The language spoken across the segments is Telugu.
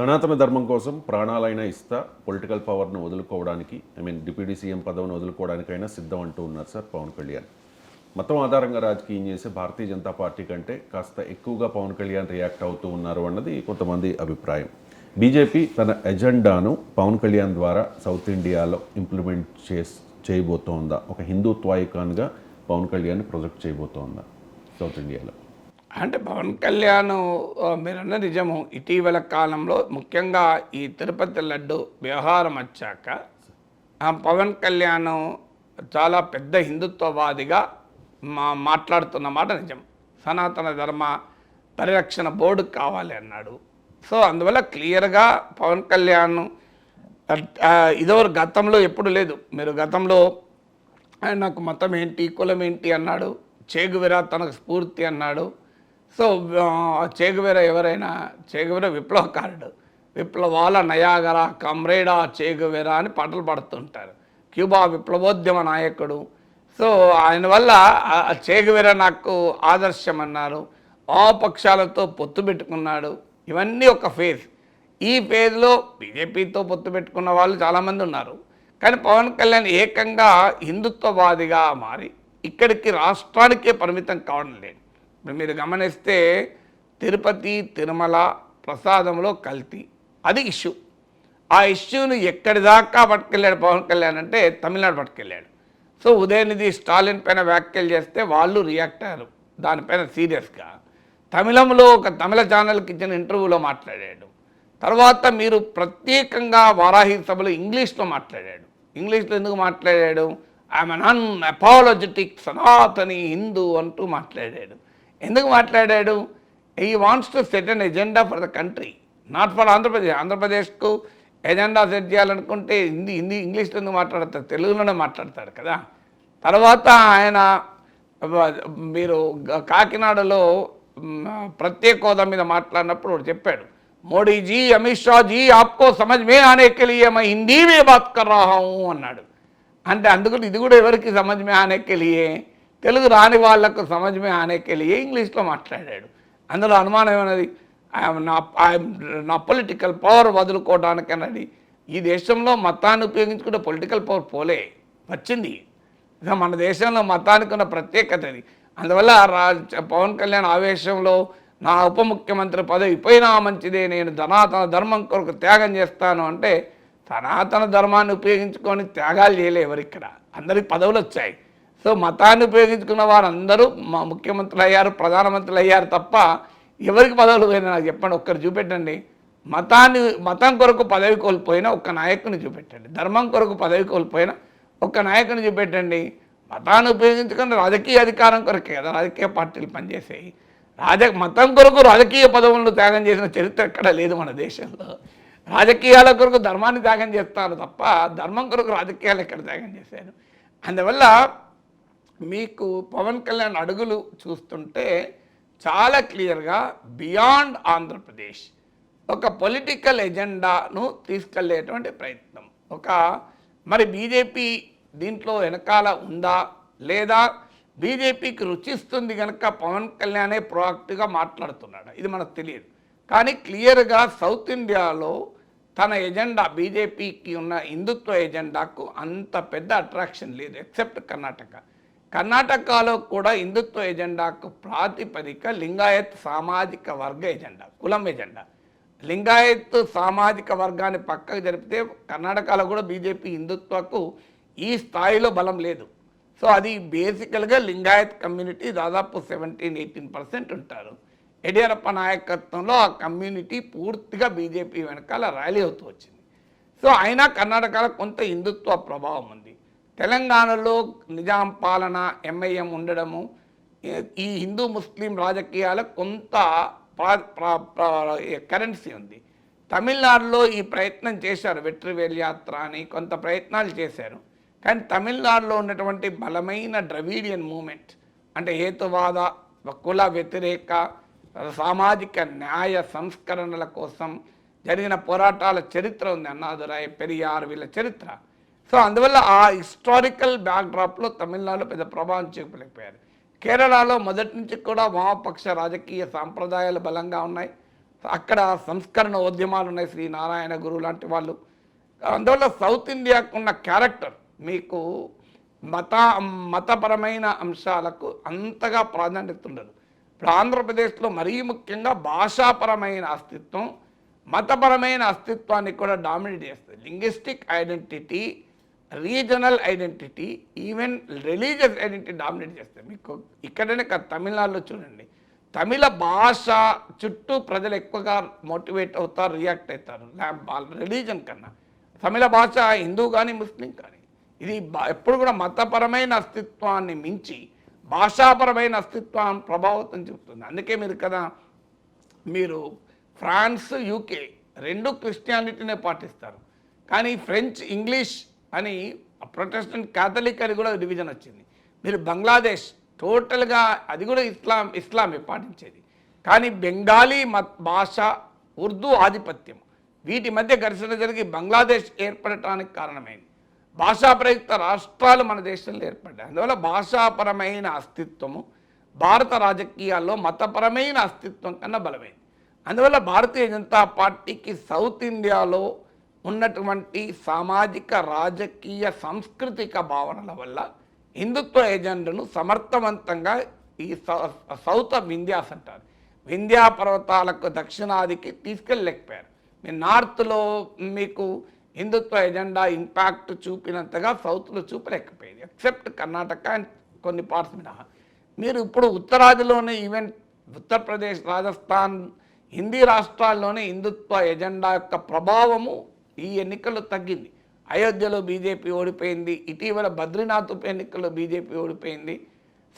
సనాతన ధర్మం కోసం ప్రాణాలైనా ఇస్తా పొలిటికల్ పవర్ను వదులుకోవడానికి ఐ మీన్ డిప్యూటీ సీఎం పదవిని వదులుకోవడానికైనా సిద్ధం అంటూ ఉన్నారు సార్ పవన్ కళ్యాణ్. మతం ఆధారంగా రాజకీయం చేసే భారతీయ జనతా పార్టీ కంటే కాస్త ఎక్కువగా పవన్ కళ్యాణ్ రియాక్ట్ అవుతూ ఉన్నారు అన్నది కొంతమంది అభిప్రాయం. బీజేపీ తన ఎజెండాను పవన్ కళ్యాణ్ ద్వారా సౌత్ ఇండియాలో ఇంప్లిమెంట్ చేస్ చేయబోతోందా? ఒక హిందూత్వాయికాన్గా పవన్ కళ్యాణ్ ప్రొజెక్ట్ చేయబోతోందా సౌత్ ఇండియాలో? అంటే పవన్ కళ్యాణ్ మీరన్న నిజము. ఇటీవల కాలంలో ముఖ్యంగా ఈ తిరుపతి లడ్డు వ్యవహారం వచ్చాక ఆ పవన్ కళ్యాణ్ చాలా పెద్ద హిందుత్వవాదిగా మా మాట్లాడుతున్న మాట నిజం. సనాతన ధర్మ పరిరక్షణ బోర్డు కావాలి అన్నాడు. సో అందువల్ల క్లియర్గా పవన్ కళ్యాణ్ ఆ, గతంలో ఎప్పుడు లేదు. మీరు గతంలో ఆయన నాకు మతం ఏంటి కులం ఏంటి అన్నాడు చేగువిరా తనకు స్ఫూర్తి అన్నాడు సో చేగువేర ఎవరైనా చేగువేర విప్లవకారుడు విప్లవాల నయాగర కమ్రేడా చేగువేర అని పాటలు పాడుతుంటారు. క్యూబా విప్లవోద్యమ నాయకుడు. సో ఆయన వల్ల చేగువేర నాకు ఆదర్శం అన్నారు ఆ పొత్తు పెట్టుకున్నాడు. ఇవన్నీ ఒక ఫేజ్. ఈ ఫేజ్లో బీజేపీతో పొత్తు పెట్టుకున్న వాళ్ళు చాలామంది ఉన్నారు. కానీ పవన్ కళ్యాణ్ ఏకంగా హిందుత్వవాదిగా మారి ఇక్కడికి రాష్ట్రానికే పరిమితం కావడం లేదు. ఇప్పుడు మీరు గమనిస్తే తిరుపతి తిరుమల ప్రసాదంలో కల్తీ. అది ఇష్యూ. ఆ ఇష్యూని ఎక్కడి దాకా పట్టుకెళ్ళాడు పవన్ కళ్యాణ్ అంటే తమిళనాడు పట్టుకెళ్ళాడు. సో ఉదయనిధి స్టాలిన్ పైన వ్యాఖ్యలు చేస్తే వాళ్ళు రియాక్ట్ అయ్యారు. దానిపైన సీరియస్గా. తమిళంలో ఒక తమిళ ఛానల్కి ఇచ్చిన ఇంటర్వ్యూలో మాట్లాడాడు. తర్వాత మీరు ప్రత్యేకంగా వారాహి సభలో ఇంగ్లీష్లో మాట్లాడాడు. ఇంగ్లీష్లో ఎందుకు మాట్లాడాడు? I'm unapologetic Sanatani Hindu అంటూ మాట్లాడాడు. ఎందుకు మాట్లాడాడు? He wants to set an agenda for the country not for Andhra Pradesh ఆంధ్రప్రదేశ్కు ఎజెండా సెట్ చేయాలనుకుంటే హిందీ హిందీ ఇంగ్లీష్లో ఎందుకు మాట్లాడతారు? తెలుగులోనే మాట్లాడతాడు కదా. తర్వాత ఆయన మీరు కాకినాడలో ప్రత్యేక హోదా మీద మాట్లాడినప్పుడు ఒకటి చెప్పాడు మోడీజీ అమిత్ షా జీ ఆప్కో సమజ్ మే ఆనే కెలియే హిందీ మే బాత్ కర్ రహా అన్నాడు. అంటే అందుకని ఇది కూడా ఎవరికి సమజ్ మే ఆనే కెలియే తెలుగు రాని వాళ్ళకు సమాజమే ఆనేకెళ్ళి ఇంగ్లీష్లో మాట్లాడాడు? అందులో అనుమానం ఏమన్నది? నా నా పొలిటికల్ పవర్ వదులుకోవడానికి అన్నది ఈ దేశంలో మతాన్ని ఉపయోగించుకుంటే పొలిటికల్ పవర్ పోలే వచ్చింది. ఇక మన దేశంలో మతానికి ఉన్న ప్రత్యేకత అది అందువల్ల పవన్ కళ్యాణ్ ఆవేశంలో నా ఉప ముఖ్యమంత్రి పదవి పోయినా మంచిదే నేను సనాతన ధర్మం కొరకు త్యాగం చేస్తాను అంటే సనాతన ధర్మాన్ని ఉపయోగించుకొని త్యాగాలు చేయలే ఎవరిక్కడ. అందరికి పదవులు వచ్చాయి సో మతాన్ని ఉపయోగించుకున్న వారందరూ మా ముఖ్యమంత్రులు అయ్యారు ప్రధానమంత్రులు అయ్యారు తప్ప ఎవరికి పదవులు పోయినా నాకు చెప్పండి ఒక్కరు చూపెట్టండి. మతాన్ని మతం కొరకు పదవి కోల్పోయిన ఒక్క నాయకుని చూపెట్టండి. ధర్మం కొరకు పదవి కోల్పోయిన ఒక్క నాయకుని చూపెట్టండి. మతాన్ని ఉపయోగించుకుని రాజకీయ అధికారం కొరకే కదా రాజకీయ పార్టీలు పనిచేసాయి రాజ మతం కొరకు రాజకీయ పదవులను త్యాగం చేసిన చరిత్ర ఎక్కడ లేదు మన దేశంలో. రాజకీయాల కొరకు ధర్మాన్ని త్యాగం చేస్తారు తప్ప ధర్మం కొరకు రాజకీయాలు ఎక్కడ త్యాగం చేశారు? అందువల్ల మీకు పవన్ కళ్యాణ్ అడుగులు చూస్తుంటే చాలా క్లియర్గా బియాండ్ ఆంధ్రప్రదేశ్ ఒక పొలిటికల్ ఎజెండాను తీసుకెళ్ళేటువంటి ప్రయత్నం. ఒక మరి బీజేపీ దీంట్లో వెనకాల ఉందా? లేదా బీజేపీకి రుచిస్తుంది కనుక పవన్ కళ్యాణే ప్రోయాక్టివ్గా మాట్లాడుతున్నాడు? ఇది మనకు తెలియదు. కానీ క్లియర్గా సౌత్ ఇండియాలో తన ఎజెండా బీజేపీకి ఉన్న హిందుత్వ ఎజెండాకు అంత పెద్ద అట్రాక్షన్ లేదు ఎక్సెప్ట్ కర్ణాటక. కర్ణాటకలో కూడా హిందుత్వ ఎజెండాకు ప్రాతిపదిక లింగాయత్ సామాజిక వర్గ ఎజెండా కులం ఎజెండా. లింగాయత్ సామాజిక వర్గాన్ని పక్కకు జరిపితే కర్ణాటకలో కూడా బీజేపీ హిందుత్వకు ఈ స్థాయిలో బలం లేదు. సో అది బేసికల్గా లింగాయత్ కమ్యూనిటీ దాదాపు సెవెంటీన్ ఎయిటీన్ పర్సెంట్ ఉంటారు. యడియూరప్ప నాయకత్వంలో ఆ కమ్యూనిటీ పూర్తిగా బీజేపీ వెనకాల ర్యాలీ అవుతూ వచ్చింది. సో అయినా కర్ణాటకలో కొంత హిందుత్వ ప్రభావం ఉంది. తెలంగాణలో నిజాం పాలన ఎంఐఎం ఉండడము ఈ- హిందూ ముస్లిం రాజకీయాల కొంత కరెన్సీ ఉంది. తమిళనాడులో ఈ ప్రయత్నం చేశారు వెట్రివేల్ యాత్ర అని కొంత ప్రయత్నాలు చేశారు. కానీ తమిళనాడులో ఉన్నటువంటి బలమైన ద్రవీడియన్ మూమెంట్ అంటే హేతువాద కుల వ్యతిరేక సామాజిక న్యాయ సంస్కరణల కోసం జరిగిన పోరాటాల చరిత్ర ఉంది అన్నాదురాయ్ పెరియార్ వీళ్ళ చరిత్ర. సో అందువల్ల ఆ హిస్టారికల్ బ్యాక్డ్రాప్లో తమిళనాడు పెద్ద ప్రభావం చూపలేకపోయారు. కేరళలో మొదటి నుంచి కూడా వామపక్ష రాజకీయ సాంప్రదాయాలు బలంగా ఉన్నాయి. అక్కడ సంస్కరణ ఉద్యమాలు ఉన్నాయి శ్రీ నారాయణ గురువు లాంటి వాళ్ళు. అందువల్ల సౌత్ ఇండియాకు ఉన్న క్యారెక్టర్ మీకు మత మతపరమైన అంశాలకు అంతగా ప్రాధాన్యత ఉండదు. ఇప్పుడు ఆంధ్రప్రదేశ్లో మరీ ముఖ్యంగా భాషాపరమైన అస్తిత్వం మతపరమైన అస్తిత్వాన్ని కూడా డామినేట్ చేస్తుంది. Linguistic identity regional identity even religious identity dominate చేస్తాయి. మీకు ఇక్కడనే కాదు తమిళనాడులో చూడండి. తమిళ భాష చుట్టూ ప్రజలు ఎక్కువగా మోటివేట్ అవుతారు రియాక్ట్ అవుతారు. రిలీజన్ కన్నా. తమిళ భాష హిందూ కానీ ముస్లిం కానీ. ఇది ఎప్పుడు కూడా మతపరమైన అస్తిత్వాన్ని మించి భాషాపరమైన అస్తిత్వాన్ని ప్రభావితం చూపుతుంది. అందుకే మీరు కదా మీరు ఫ్రాన్స్ యూకే రెండు క్రిస్టియానిటీనే పాటిస్తారు. కానీ ఫ్రెంచ్ ఇంగ్లీష్ అని ప్రొటెస్టెంట్ కాథలిక్ అని కూడా డివిజన్ వచ్చింది. మీరు బంగ్లాదేశ్ టోటల్గా అది కూడా ఇస్లాం ఇస్లామే పాటించేది. కానీ బెంగాలీ మత్ భాష ఉర్దూ ఆధిపత్యం. వీటి మధ్య ఘర్షణ జరిగి బంగ్లాదేశ్ ఏర్పడటానికి కారణమైంది. భాషా ప్రయుక్త రాష్ట్రాలు మన దేశంలో ఏర్పడ్డాయి. అందువల్ల భాషాపరమైన అస్తిత్వము భారత రాజకీయాల్లో మతపరమైన అస్తిత్వం కన్నా బలమైంది. అందువల్ల భారతీయ జనతా పార్టీకి సౌత్ ఇండియాలో ఉన్నటువంటి సామాజిక రాజకీయ సాంస్కృతిక భావనల వల్ల హిందుత్వ ఏజెండాను సమర్థవంతంగా ఈ సౌత్ ఆఫ్ ఇండియాస్ అంటారు. వింధ్యా పర్వతాలకు దక్షిణాదికి తీసుకెళ్ళలేకపోయారు. మీ నార్త్లో మీకు హిందుత్వ ఎజెండా ఇంపాక్ట్ చూపినంతగా సౌత్లో చూపలేకపోయింది. ఎక్సెప్ట్ కర్ణాటక అండ్ కొన్ని పార్ట్స్ మినహా మీరు ఇప్పుడు ఉత్తరాదిలోనే ఈవెన్ ఉత్తరప్రదేశ్ రాజస్థాన్ హిందీ రాష్ట్రాల్లోనే హిందుత్వ ఎజెండా యొక్క ప్రభావము ఈ ఎన్నికల్లో తగ్గింది. అయోధ్యలో బీజేపీ ఓడిపోయింది. ఇటీవల బద్రీనాథ్ ఉప ఎన్నికల్లో బీజేపీ ఓడిపోయింది.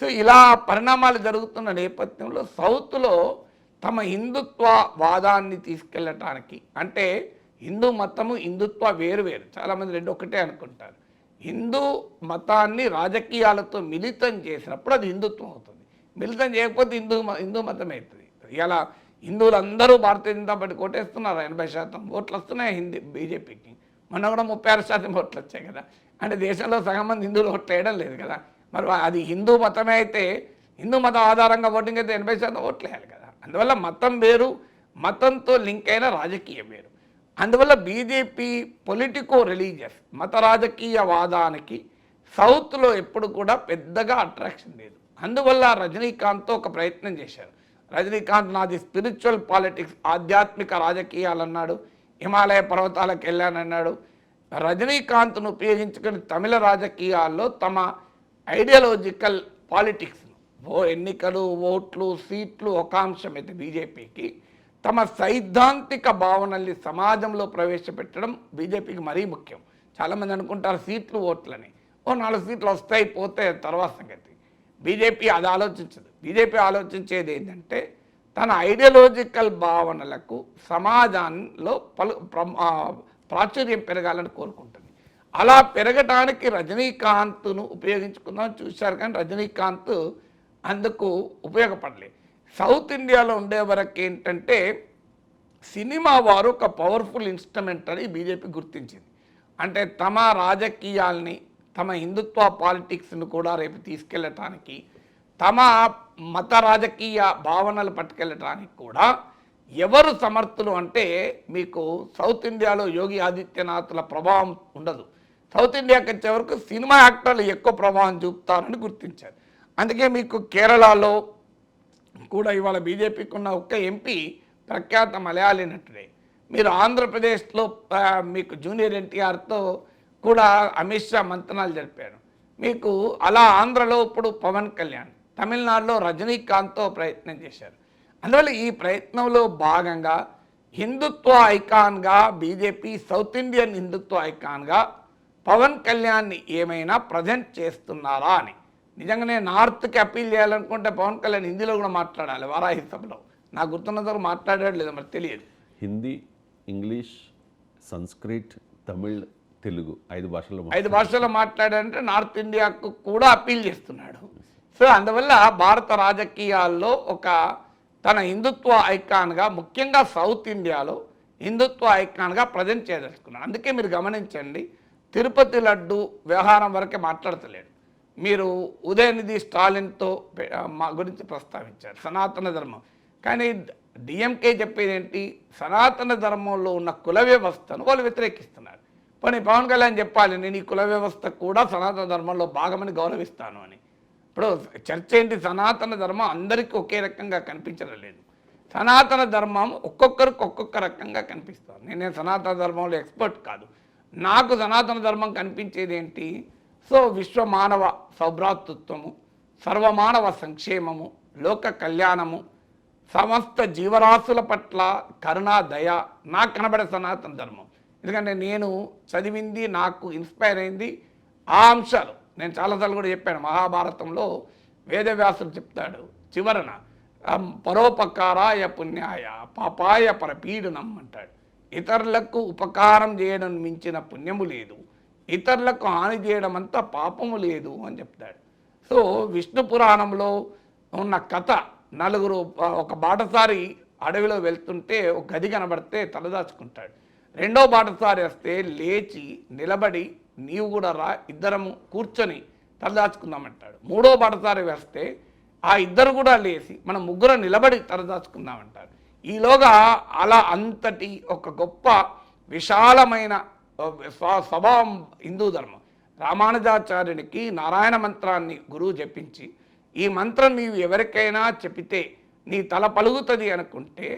సో ఇలా పరిణామాలు జరుగుతున్న నేపథ్యంలో సౌత్లో తమ హిందుత్వ వాదాన్ని తీసుకెళ్ళటానికి అంటే హిందూ మతము హిందుత్వ వేరు వేరు. చాలామంది రెండు ఒకటే అనుకుంటారు. హిందూ మతాన్ని రాజకీయాలతో మిళితం చేసినప్పుడు అది హిందుత్వం అవుతుంది. మిళితం చేయకపోతే హిందూ మ- హిందూ మతం అవుతుంది ఇలా హిందువులందరూ భారతీయ జనతా పార్టీ కొట్టేస్తున్నారు ఎనభై శాతం ఓట్లు వస్తున్నాయి హిందీ బీజేపీకి. మొన్న కూడా ముప్పై ఆరు శాతం ఓట్లు వచ్చాయి కదా. అంటే దేశంలో సగం మంది హిందువులు ఓట్లు వేయడం లేదు కదా. మరి అది హిందూ మతమే అయితే హిందూ మతం ఆధారంగా ఓటింగ్ అయితే ఎనభై శాతం ఓట్లు వేయాలి కదా. అందువల్ల మతం వేరు మతంతో లింక్ అయిన రాజకీయం వేరు. అందువల్ల బీజేపీ పొలిటికో రిలీజియస్ మత రాజకీయ వాదానికి సౌత్లో ఎప్పుడు కూడా పెద్దగా అట్రాక్షన్ లేదు. అందువల్ల రజనీకాంత్తో ఒక ప్రయత్నం చేశారు. రజనీకాంత్ నాది స్పిరిచువల్ పాలిటిక్స్ ఆధ్యాత్మిక రాజకీయాలు అన్నాడు హిమాలయ పర్వతాలకు వెళ్ళానన్నాడు. రజనీకాంత్ను ఉపయోగించుకుని తమిళ రాజకీయాల్లో తమ ఐడియాలజికల్ పాలిటిక్స్ ఓ ఎన్నికలు ఓట్లు సీట్లు ఒక అంశమైతే బీజేపీకి తమ సైద్ధాంతిక భావనల్ని సమాజంలో ప్రవేశపెట్టడం బీజేపీకి మరీ ముఖ్యం. చాలామంది అనుకుంటారు సీట్లు ఓట్లని. ఓ నాలుగు సీట్లు వస్తాయి పోతే తర్వాత సంగతి. బీజేపీ అది ఆలోచించదు. బీజేపీ ఆలోచించేది ఏంటంటే తన ఐడియాలజికల్ భావనలకు సమాజంలో పలు ప్ర- ప్రాచుర్యం పెరగాలని కోరుకుంటుంది. అలా పెరగటానికి రజనీకాంత్ను ఉపయోగించుకుందాం చూశారు కానీ రజనీకాంత్ అందుకు ఉపయోగపడలేదు. సౌత్ ఇండియాలో ఉండే వరకు ఏంటంటే సినిమా వారు ఒక పవర్ఫుల్ ఇన్స్ట్రుమెంట్ అని బీజేపీ గుర్తించింది. అంటే తమ రాజకీయాల్ని తమ హిందుత్వ పాలిటిక్స్ను కూడా రేపు తీసుకెళ్ళటానికి తమ మత రాజకీయ భావనలు పట్టుకెళ్ళటానికి కూడా ఎవరు సమర్థులు అంటే మీకు సౌత్ ఇండియాలో యోగి ఆదిత్యనాథ్ల ప్రభావం ఉండదు. సౌత్ ఇండియాకి వచ్చే వరకు సినిమా యాక్టర్లు ఎక్కువ ప్రభావం చూపుతారని గుర్తించారు. అందుకే మీకు కేరళలో కూడా ఇవాళ బీజేపీకి ఉన్న ఒక్క ఎంపీ ప్రఖ్యాత మలయాళీ నటుడే. మీరు ఆంధ్రప్రదేశ్లో మీకు జూనియర్ ఎన్టీఆర్తో కూడా అమిత్ షా మంతనాలు జరిపారు. మీకు అలా ఆంధ్రలో ఇప్పుడు పవన్ కళ్యాణ్ తమిళనాడులో రజనీకాంత్తో ప్రయత్నం చేశారు. అందువల్ల ఈ ప్రయత్నంలో భాగంగా హిందుత్వ ఐకాన్గా బీజేపీ సౌత్ ఇండియన్ హిందుత్వ ఐకాన్గా పవన్ కళ్యాణ్ని ఏమైనా ప్రజెంట్ చేస్తున్నారా అని. నిజంగానే నార్త్కి అప్పీల్ చేయాలనుకుంటే పవన్ కళ్యాణ్ హిందీలో కూడా మాట్లాడాలి వారాహి సభలో. నాకు గుర్తున్నంతవరకు మాట్లాడాడు లేదో మరి తెలియదు. హిందీ ఇంగ్లీష్ సంస్కృత్ తమిళ్ తెలుగు ఐదు భాషల్లో ఐదు భాషల్లో మాట్లాడాడంటే నార్త్ ఇండియాకు కూడా అప్పీల్ చేస్తున్నాడు. సో అందువల్ల భారత రాజకీయాల్లో ఒక తన హిందుత్వ ఐకాన్గా ముఖ్యంగా సౌత్ ఇండియాలో హిందుత్వ ఐకాన్గా ప్రజెంట్ చేయదలుచుకున్నాడు. అందుకే మీరు గమనించండి తిరుపతి లడ్డు వ్యవహారం వరకే మాట్లాడతలేడు. మీరు ఉదయనిధి స్టాలిన్తో మా గురించి ప్రస్తావించారు సనాతన ధర్మం. కానీ డిఎంకే చెప్పేది ఏంటి సనాతన ధర్మంలో ఉన్న కుల వ్యవస్థను వాళ్ళు వ్యతిరేకిస్తున్నారు. పోనీ పవన్ కళ్యాణ్ చెప్పాలి నేను ఈ కుల వ్యవస్థ కూడా సనాతన ధర్మంలో భాగమని గౌరవిస్తాను అని. ఇప్పుడు చర్చ ఏంటి? సనాతన ధర్మం అందరికీ ఒకే రకంగా కనిపించడం లేదు. సనాతన ధర్మం ఒక్కొక్కరికి ఒక్కొక్క రకంగా కనిపిస్తారు నేను సనాతన ధర్మంలో ఎక్స్పర్ట్ కాదు. నాకు సనాతన ధర్మం కనిపించేది ఏంటి? సో విశ్వ మానవ సౌభ్రాతృత్వము సర్వమానవ సంక్షేమము లోక కళ్యాణము సమస్త జీవరాశుల పట్ల కరుణ దయ నాకు కనబడే సనాతన ధర్మం. ఎందుకంటే నేను చదివింది నాకు ఇన్స్పైర్ అయింది ఆ అంశాలు. నేను చాలాసార్లు కూడా చెప్పాను మహాభారతంలో వేదవ్యాసుడు చెప్తాడు చివరన పరోపకారాయ పుణ్యాయ పాపాయ పరపీడనం అంటాడు. ఇతరులకు ఉపకారం చేయడం మించిన పుణ్యము లేదు. ఇతరులకు హాని చేయడం అంతా పాపము లేదు అని చెప్తాడు. సో విష్ణు పురాణంలో ఉన్న కథ నలుగురు ఒక బాటసారి అడవిలో వెళ్తుంటే ఒక గది కనబడితే తలదాచుకుంటాడు. రెండో బాటసారి వస్తే లేచి నిలబడి నీవు కూడా రా ఇద్దరము కూర్చొని తలదాచుకుందామంటాడు. మూడో బాటసారి వస్తే ఆ ఇద్దరు కూడా లేచి మనం ముగ్గురు నిలబడి తలదాచుకుందామంటాడు. ఈలోగా అలా అంతటి ఒక గొప్ప విశాలమైన స్వభావం హిందూ ధర్మం. రామానుజాచార్యునికి నారాయణ మంత్రాన్ని గురువు చెప్పించి ఈ మంత్రం నీవు ఎవరికైనా చెప్పితే నీ తల పలుగుతుంది అనుకుంటే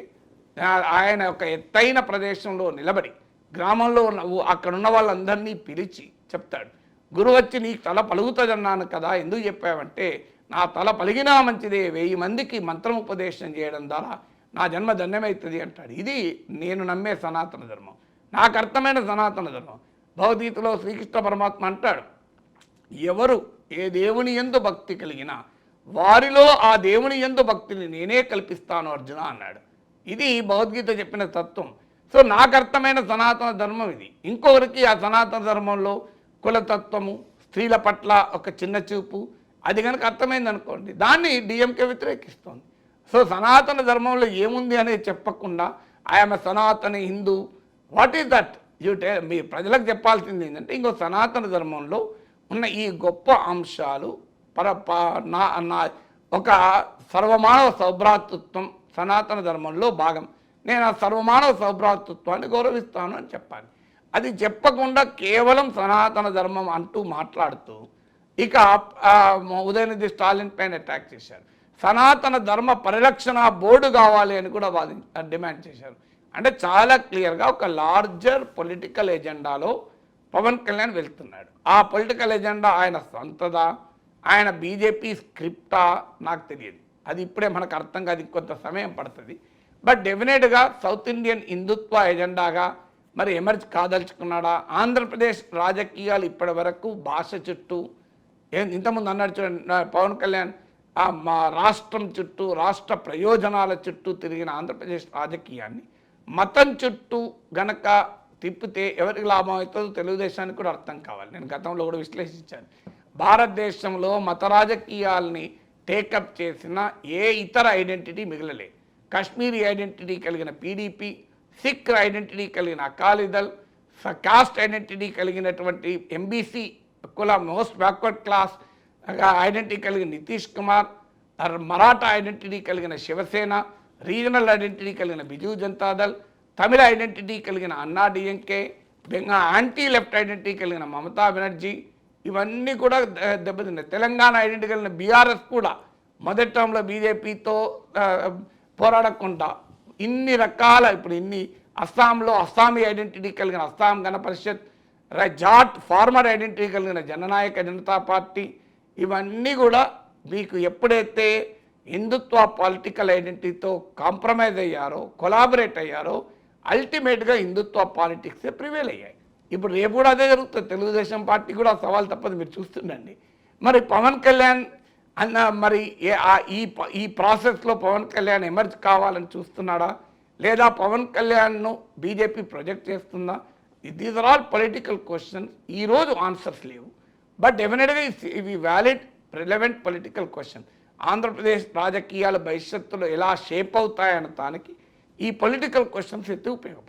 ఆయన ఒక ఎత్తైన ప్రదేశంలో నిలబడి గ్రామంలో ఉన్న అక్కడున్న అక్కడ ఉన్న వాళ్ళందరినీ పిలిచి చెప్తాడు. గురువు వచ్చి నీకు తల పలుగుతుందన్నాను కదా ఎందుకు చెప్పావంటే నా తల పలిగినా మంచిదే వెయ్యి మందికి మంత్రం ఉపదేశం చేయడం ద్వారా నా జన్మ ధన్యమవుతుంది అంటాడు. ఇది నేను నమ్మే సనాతన ధర్మం. నాకు అర్థమైన సనాతన ధర్మం. భగవద్గీతలో శ్రీకృష్ణ పరమాత్మ అంటాడు ఎవరు ఏ దేవుని ఎందు భక్తి కలిగినా వారిలో ఆ దేవుని ఎందు భక్తిని నేనే కల్పిస్తాను అర్జున అన్నాడు. ఇది భగవద్గీత చెప్పిన తత్వం. సో నాకు అర్థమైన సనాతన ధర్మం ఇది. ఇంకొకరికి ఆ సనాతన ధర్మంలో కులతత్వము స్త్రీల పట్ల ఒక చిన్న చూపు అది కనుక అర్థమైంది అనుకోండి దాన్ని డిఎంకే వ్యతిరేకిస్తోంది. సో సనాతన ధర్మంలో ఏముంది అనేది చెప్పకుండా I'm Sanatana Hindu. What is that? You tell మీ ప్రజలకు చెప్పాల్సింది ఏంటంటే ఇంకో సనాతన ధర్మంలో ఉన్న ఈ గొప్ప అంశాలు పర నా నా ఒక సర్వమానవ సౌభ్రాతృత్వం సనాతన ధర్మంలో భాగం. నేను ఆ సర్వమానవ సౌభ్రాతృత్వాన్ని గౌరవిస్తాను అని చెప్పాలి. అది చెప్పకుండా కేవలం సనాతన ధర్మం అంటూ మాట్లాడుతూ ఇక ఉదయనిధి స్టాలిన్ పైన అటాక్ చేశారు. సనాతన ధర్మ పరిరక్షణ బోర్డు కావాలి అని కూడా వాది డిమాండ్ చేశారు. అంటే చాలా క్లియర్గా ఒక లార్జర్ పొలిటికల్ ఎజెండాలో పవన్ కళ్యాణ్ వెళ్తున్నాడు. ఆ పొలిటికల్ ఎజెండా ఆయన సొంతదా? ఆయన బీజేపీ స్క్రిప్టా? నాకు తెలియదు. అది ఇప్పుడే మనకు అర్థం కాదు కొంత సమయం పడుతుంది. బట్ డెఫినెట్గా సౌత్ ఇండియన్ హిందుత్వ ఎజెండాగా మరి ఎమర్జ్ కాదలుచుకున్నాడా? ఆంధ్రప్రదేశ్ రాజకీయాలు ఇప్పటి వరకు భాష చుట్టూ ఏం ఇంతకుముందు అన్నాడు చూడండి పవన్ కళ్యాణ్ మా రాష్ట్రం చుట్టూ రాష్ట్ర ప్రయోజనాల చుట్టూ తిరిగిన ఆంధ్రప్రదేశ్ రాజకీయాన్ని మతం చుట్టూ గనక తిప్పితే ఎవరికి లాభం అవుతుందో తెలుగుదేశానికి కూడా అర్థం కావాలి. నేను గతంలో కూడా విశ్లేషించాను. భారతదేశంలో మత రాజకీయాల్ని టేకప్ చేసిన ఏ ఇతర ఐడెంటిటీ మిగలలే. కాశ్మీరీ ఐడెంటిటీ కలిగిన పీడీపీ సిక్ ఐడెంటిటీ కలిగిన అకాలీదల్ కాస్ట్ ఐడెంటిటీ కలిగినటువంటి ఎంబీసీ కుల మోస్ట్ బ్యాక్వర్డ్ క్లాస్ ఐడెంటిటీ కలిగిన నితీష్ కుమార్ అర్- మరాఠా ఐడెంటిటీ కలిగిన శివసేన రీజనల్ ఐడెంటిటీ కలిగిన బిజు జనతాదళ్ తమిళ ఐడెంటిటీ కలిగిన Anna DMK Bengal anti left identity కలిగిన మమతా బెనర్జీ ఇవన్నీ కూడా దెబ్బతిన్నాయి. తెలంగాణ ఐడెంటిటీ కలిగిన బీఆర్ఎస్ కూడా మొదటి టర్మ్లో బీజేపీతో పోరాడకుండా ఇన్ని రకాల ఇప్పుడు ఇన్ని అస్సాంలో అస్సామీ ఐడెంటిటీ కలిగిన అస్సాం గణపరిషత్ రజాట్ జాట్ ఫార్మర్ ఐడెంటిటీ కలిగిన జననాయక జనతా పార్టీ ఇవన్నీ కూడా మీకు ఎప్పుడైతే హిందుత్వ పొలిటికల్ ఐడెంటిటీతో కాంప్రమైజ్ అయ్యారో కొలాబరేట్ అయ్యారో అల్టిమేట్గా హిందుత్వ పాలిటిక్సే ప్రివేల్ అయ్యాయి. ఇప్పుడు రేపు కూడా అదే జరుగుతుంది. తెలుగుదేశం పార్టీ కూడా సవాల్ తప్పదు మీరు చూస్తుండండి. మరి పవన్ కళ్యాణ్ అన్న మరి ఈ ఈ ప్రాసెస్లో పవన్ కళ్యాణ్ ఎమర్జ్ కావాలని చూస్తున్నాడా? లేదా పవన్ కళ్యాణ్ను బీజేపీ ప్రొజెక్ట్ చేస్తుందా? These are all political questions. ఈరోజు ఆన్సర్స్ లేవు. బట్ డెఫినెట్గా ఇవి valid relevant political question Andhra Pradesh రాజకీయాల భవిష్యత్తులో ఎలా షేప్ అవుతాయన్న దానికి ఈ పొలిటికల్ క్వశ్చన్స్ ఎత్తి ఉపయోగపడతాయి.